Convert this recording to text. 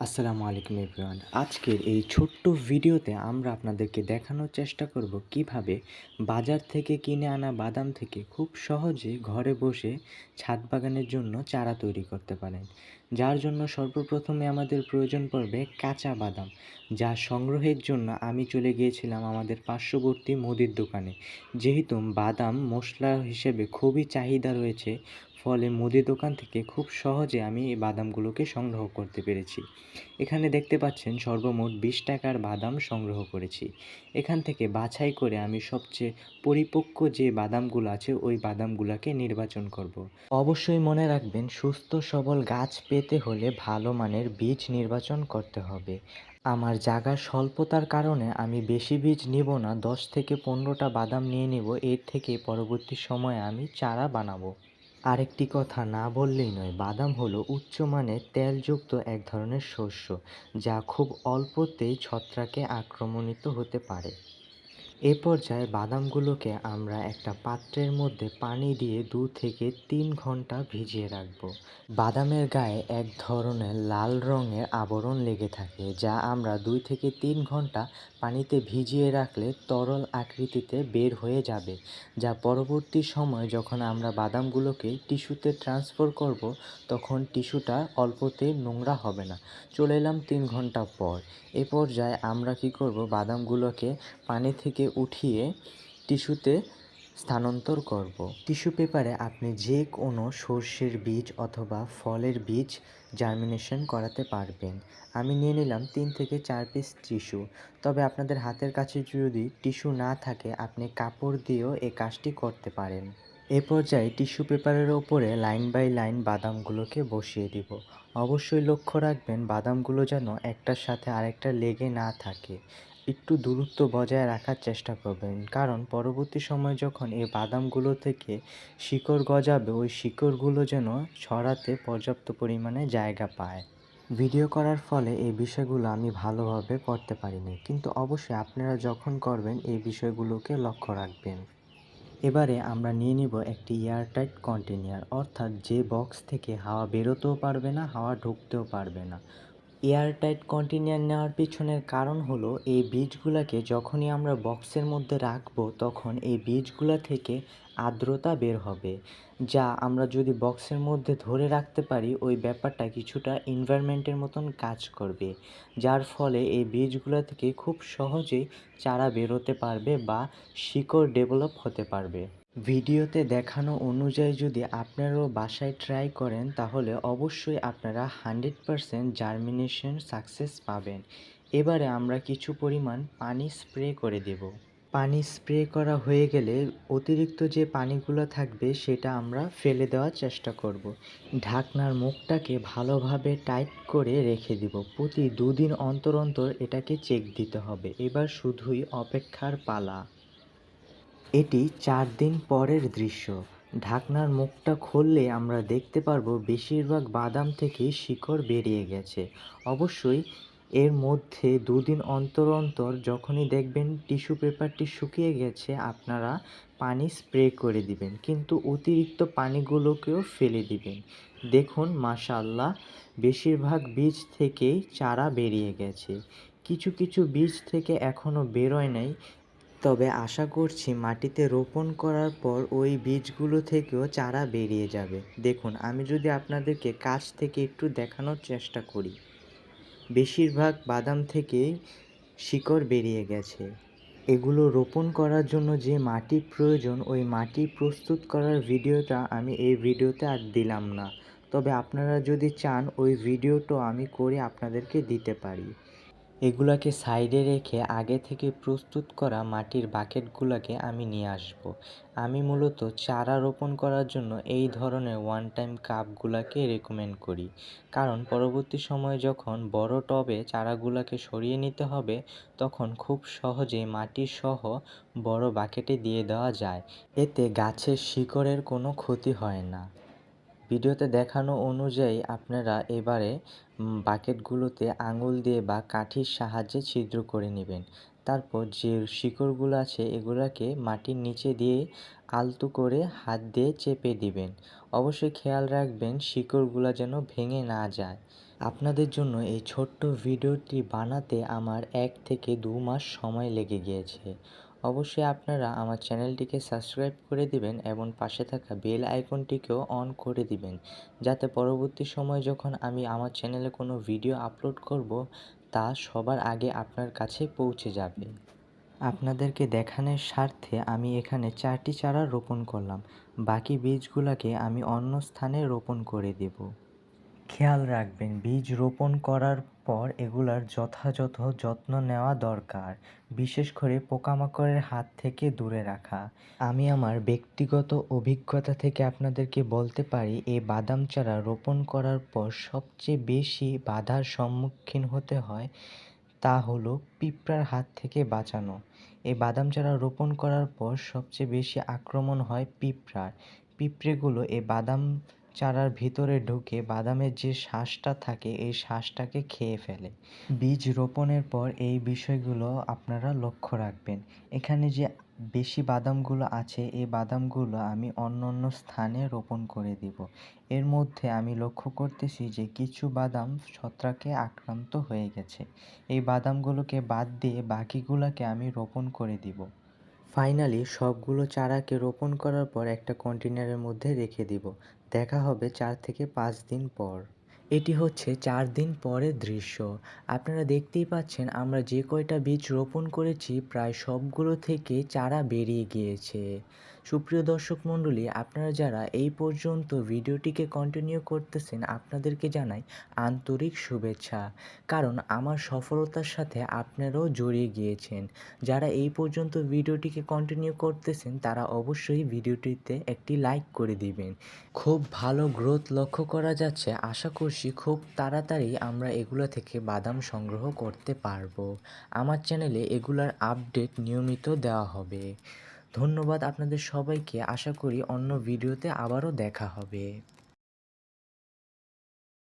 আসসালামু আলাইকুম এভরিওয়ান। আজকের এই ছোট্ট ভিডিওতে আমরা আপনাদেরকে দেখানোর চেষ্টা করব কীভাবে বাজার থেকে কিনে আনা বাদাম থেকে খুব সহজে ঘরে বসে ছাদ বাগানের জন্য চারা তৈরি করতে পারেন। যার জন্য সর্বপ্রথমে আমাদের প্রয়োজন পড়বে কাঁচা বাদাম, যা সংগ্রহের জন্য আমি চলে গিয়েছিলাম আমাদের পার্শ্ববর্তী মুদির দোকানে। যেহেতু বাদাম মশলা হিসেবে খুবই চাহিদা রয়েছে ফলে মুদি দোকান থেকে খুব সহজে আমি এই বাদামগুলোকে সংগ্রহ করতে পেরেছি। এখানে দেখতে পাচ্ছেন সর্বমোট বিশ টাকার বাদাম সংগ্রহ করেছি। এখান থেকে বাছাই করে আমি সবচেয়ে পরিপক্ক যে বাদামগুলো আছে, ওই বাদামগুলোকে নির্বাচন করব। অবশ্যই মনে রাখবেন, সুস্থ সবল গাছ পেতে হলে ভালো মানের বীজ নির্বাচন করতে হবে। আমার জায়গার স্বল্পতার কারণে আমি বেশি বীজ নিব না, দশ থেকে পনেরোটা বাদাম নিয়ে নিব, এর থেকে পরবর্তী সময়ে আমি চারা বানাবো। আরেকটি কথা, না বললেই নয়। বাদাম হলো উচ্চমানের তেলযুক্ত এক ধরনের শস্য, যা খুব অল্পতেই ছত্রাকে আক্রমণিত হতে পারে। এ পর্যায়ে বাদামগুলোকে আমরা একটা পাত্রের মধ্যে পানি দিয়ে দু থেকে তিন ঘণ্টা ভিজিয়ে রাখব। বাদামের গায়ে এক ধরনের লাল রঙের আবরণ লেগে থাকে, যা আমরা দুই থেকে তিন ঘণ্টা পানিতে ভিজিয়ে রাখলে তরল আকৃতিতে বের হয়ে যাবে, যা পরবর্তী সময় যখন আমরা বাদামগুলোকে টিস্যুতে ট্রান্সফার করব, তখন টিস্যুটা অল্পতেই নোংরা হবে না। চলে এলাম তিন ঘণ্টা পর। এ পর্যায়ে আমরা কি করব? বাদামগুলোকে পানি থেকে উঠিয়ে টিস্যুতে স্থানান্তর করব। টিস্যু পেপারে আপনি যে কোনো সর্ষের বীজ অথবা ফলের বীজ জার্মিনেশন করাতে পারবেন। আমি নিয়ে নিলাম তিন থেকে চার পিস টিস্যু তবে আপনাদের হাতের কাছে যদি টিস্যু না থাকে, আপনি কাপড় দিয়েও এই কাজটি করতে পারেন। এ পর্যায়ে টিস্যু পেপারের ওপরে লাইন বাই লাইন বাদামগুলোকে বসিয়ে দিব। অবশ্যই লক্ষ্য রাখবেন, বাদামগুলো যেন একটার সাথে আরেকটা লেগে না থাকে। একটু দূরত্ব বজায় রাখার চেষ্টা করবেন। কারণ পরবর্তী সময় যখন এই বাদামগুলো থেকে শিকড় গজাবে, ওই শিকড়গুলো যেন ছড়াতে পর্যাপ্ত পরিমাণে জায়গা পায়। ভিডিও করার ফলে এই বিষয়গুলো আমি ভালোভাবে করতে পারিনি। কিন্তু অবশ্যই আপনারা যখন করবেন, এই বিষয়গুলোকে লক্ষ্য রাখবেন। এবারে আমরা নিয়ে নিব একটি এয়ারটাইট কন্টেনার অর্থাৎ যে বক্স থেকে হাওয়া বেরোতেও পারবে না, হাওয়া ঢুকতেও পারবে না। এয়ারটাইট কন্টেনার নেওয়ার পিছনের কারণ হলো, এই বীজগুলোকে যখনই আমরা বক্সের মধ্যে রাখব, তখন এই বীজগুলো থেকে আর্দ্রতা বের হবে, যা আমরা যদি বক্সের মধ্যে ধরে রাখতে পারি, ওই ব্যাপারটা কিছুটা এনভায়রনমেন্টের মতন কাজ করবে, যার ফলে এই বীজগুলো থেকে খুব সহজেই চারা বেরোতে পারবে বা শিকড় ডেভেলপ হতে পারবে। ভিডিওতে দেখানো অনুযায়ী যদি আপনারাও বাসায় ট্রাই করেন, তাহলে অবশ্যই আপনারা হান্ড্রেড পারসেন্ট জার্মিনেশন সাকসেস পাবেন। এবারে আমরা কিছু পরিমাণ পানি স্প্রে করে দেব। পানি স্প্রে করা হয়ে গেলে অতিরিক্ত যে পানিগুলো থাকবে, সেটা আমরা ফেলে দেওয়ার চেষ্টা করব। ঢাকনার মুখটাকে ভালোভাবে টাইট করে রেখে দিব। প্রতি দুদিন অন্তর অন্তর এটাকে চেক দিতে হবে। এবার শুধুই অপেক্ষার পালা। এটি চার দিন পরের দৃশ্য। ঢাকনার মুখটা খুললে আমরা দেখতে পারব বেশিরভাগ বাদাম থেকে শিকড় বেরিয়ে গেছে। অবশ্যই এর মধ্যে দুদিন অন্তর অন্তর যখনই দেখবেন টিস্যু পেপারটি শুকিয়ে গেছে, আপনারা পানি স্প্রে করে দিবেন, কিন্তু অতিরিক্ত পানিগুলোকেও ফেলে দিবেন। দেখুন মাশাল্লাহ বেশিরভাগ বীজ থেকেই চারা বেরিয়ে গেছে। কিছু কিছু বীজ থেকে এখনও বেরোয় নাই তবে আশা করছি মাটিতে রোপণ করার পর ওই বীজগুলো থেকেও চারা বেরিয়ে যাবে। দেখুন, আমি যদি আপনাদেরকে কাছ থেকে একটু দেখানোর চেষ্টা করি। বেশিরভাগ বাদাম থেকেই শিকড় বেরিয়ে গেছে। এগুলো রোপণ করার জন্য যে মাটি প্রয়োজন, ওই মাটি প্রস্তুত করার ভিডিওটা আমি এই ভিডিওতে আর দিলাম না। তবে আপনারা যদি চান, ওই ভিডিওটা আমি করে আপনাদেরকে দিতে পারি। এগুলাকে সাইডে রেখে আগে থেকে প্রস্তুত করা মাটির বাকেটগুলোকে আমি নিয়ে আসব। আমি মূলত চারা রোপণ করার জন্য এই ধরনের ওয়ান টাইম কাপগুলোকে রেকমেন্ড করি। কারণ পরবর্তী সময়ে যখন বড় টবে চারাগুলোকে সরিয়ে নিতে হবে, তখন খুব সহজেই মাটি সহ বড় বাকেটে দিয়ে দেওয়া যায়। এতে গাছের শিকড়ের কোনো ক্ষতি হয় না। ভিডিওতে দেখানো অনুযায়ী আপনারা এবারে বাকেটগুলোতে আঙুল দিয়ে বা কাঠির সাহায্যে ছিদ্র করে নেবেন। তারপর যে শিকড়গুলো আছে, এগুলোকে মাটির নিচে দিয়ে আলতো করে হাত দিয়ে চেপে দিবেন। অবশ্যই খেয়াল রাখবেন শিকড়গুলো যেন ভেঙে না যায়। আপনাদের জন্য এই ছোট্ট ভিডিওটি বানাতে আমার এক থেকে দু মাস সময় লেগে গিয়েছে। অবশ্যই আপনারা আমার চ্যানেলটিকে সাবস্ক্রাইব করে দিবেন এবং পাশে থাকা বেল আইকনটিকেও অন করে দিবেন। যাতে পরবর্তী সময় যখন আমি আমার চ্যানেলে কোনো ভিডিও আপলোড করব, তা সবার আগে আপনার কাছে পৌঁছে যাবে। আপনাদেরকে দেখানোর স্বার্থে আমি এখানে চারটি চারা রোপণ করলাম। বাকি বীজগুলোকে আমি অন্য স্থানে রোপণ করে দেব। খেয়াল রাখবেন, বীজ রোপণ করার পর এগুলার যথাযথ যত্ন নেওয়া দরকার, বিশেষ করে পোকামাকড়ের হাত থেকে দূরে রাখা। আমি আমার ব্যক্তিগত অভিজ্ঞতা থেকে আপনাদেরকে বলতে পারি এই বাদাম চারা রোপণ করার পর সবচেয়ে বেশি বাধার সম্মুখীন হতে হয় তা হলো পিঁপড়ার হাত থেকে বাঁচানো। এই বাদাম চারা রোপণ করার পর সবচেয়ে বেশি আক্রমণ হয় পিঁপড়ার। পিঁপড়েগুলো এই বাদাম চারার ভিতরে ঢুকে বাদামের যে শ্বাসটা থাকে, এই শ্বাসটাকে খেয়ে ফেলে। বীজ রোপণের পর এই বিষয়গুলো আপনারা লক্ষ্য রাখবেন। এখানে যে বেশি বাদামগুলো আছে, এই বাদামগুলো আমি অন্য অন্য স্থানে রোপণ করে দিব। এর মধ্যে আমি লক্ষ্য করতেছি যে কিছু বাদাম ছত্রাকে আক্রান্ত হয়ে গেছে। এই বাদামগুলোকে বাদ দিয়ে বাকিগুলোকে আমি রোপণ করে দিব। ফাইনালি সবগুলো চারাকে রোপণ করার পর একটা কন্টেনারের মধ্যে রেখে দিব। দেখা হবে চার থেকে পাঁচ দিন পর। এটি হচ্ছে চার দিন পরের দৃশ্য। আপনারা দেখতেই পাচ্ছেন, আমরা যে কয়টা বীজ রোপণ করেছি, প্রায় সবগুলো থেকে চারা বেরিয়ে গিয়েছে। সুপ্রিয় দর্শক মণ্ডলী, আপনারা যারা এই পর্যন্ত ভিডিওটিকে কন্টিনিউ করতেছেন, আপনাদেরকে জানাই আন্তরিক শুভেচ্ছা। কারণ আমার সফলতার সাথে আপনারাও জড়িয়ে গিয়েছেন। যারা এই পর্যন্ত ভিডিওটিকে কন্টিনিউ করতেছেন, তারা অবশ্যই ভিডিওটিতে একটি লাইক করে দিবেন। খুব ভালো গ্রোথ লক্ষ্য করা যাচ্ছে। আশা করছি খুব তাড়াতাড়ি আমরা এগুলো থেকে বাদাম সংগ্রহ করতে পারব। আমার চ্যানেলে এগুলার আপডেট নিয়মিত দেওয়া হবে। ধন্যবাদ আপনাদের সবাইকে। আশা করি অন্য ভিডিওতে আবারও দেখা হবে।